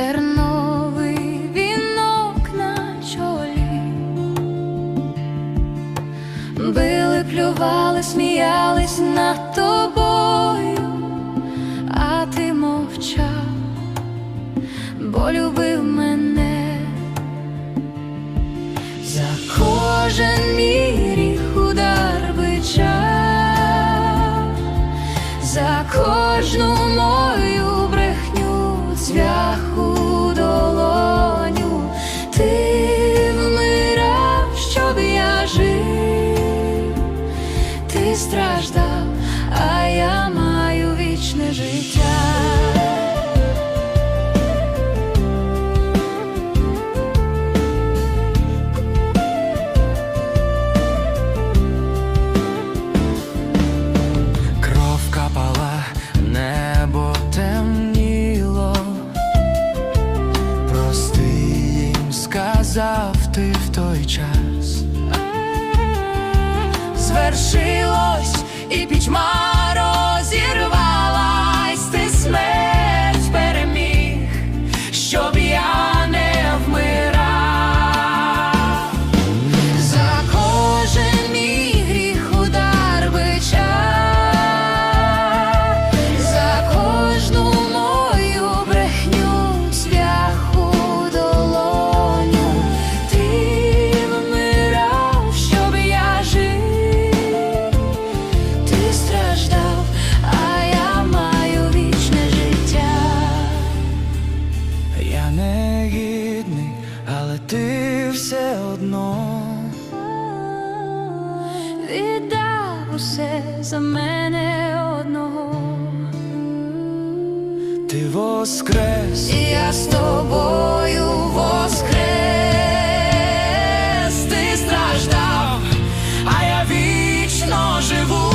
терновий вінок на чолі, били, плювали, сміялись над тобою, любив мене. За кожен мій гріх удар бича, за кожну мою брехню цвях у долоню, ти вмирав, щоб я жив, ти страждав, а я маю вічне життя. Сказав ти в той час. Звершилось і пітьма але ти все одно віддав усе за мене одного. Ти воскрес, і я з тобою воскрес, ти страждав, а я вічно живу.